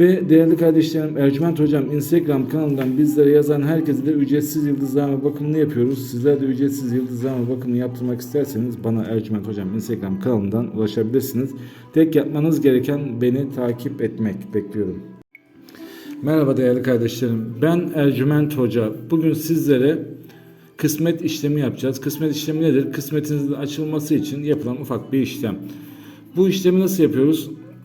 Ve değerli kardeşlerim Ercüment Hocam Instagram kanalından bizlere yazan herkese de ücretsiz yıldızlama bakımını yapıyoruz. Sizler de ücretsiz yıldızlama bakımını yaptırmak isterseniz bana Ercüment Hocam Instagram kanalından ulaşabilirsiniz. Tek yapmanız gereken beni takip etmek. Bekliyorum. Merhaba değerli kardeşlerim. Ben Ercüment Hoca. Bugün sizlere kısmet işlemi yapacağız. Kısmet işlemi nedir? Kısmetinizin açılması için yapılan ufak bir işlem. Bu işlemi nasıl yapıyoruz?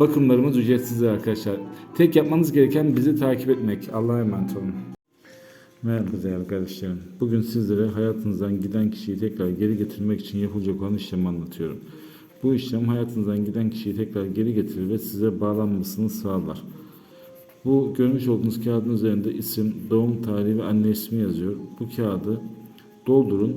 Bakımlarımız ücretsizdir arkadaşlar. Tek yapmanız gereken bizi takip etmek. Allah'a emanet olun. Merhaba değerli kardeşlerim. Bugün sizlere hayatınızdan giden kişiyi tekrar geri getirmek için yapılacak olan işlemi anlatıyorum. Bu işlem hayatınızdan giden kişiyi tekrar geri getirir ve size bağlanmasını sağlar. Bu görmüş olduğunuz kağıdın üzerinde isim, doğum tarihi ve anne ismi yazıyor. Bu kağıdı doldurun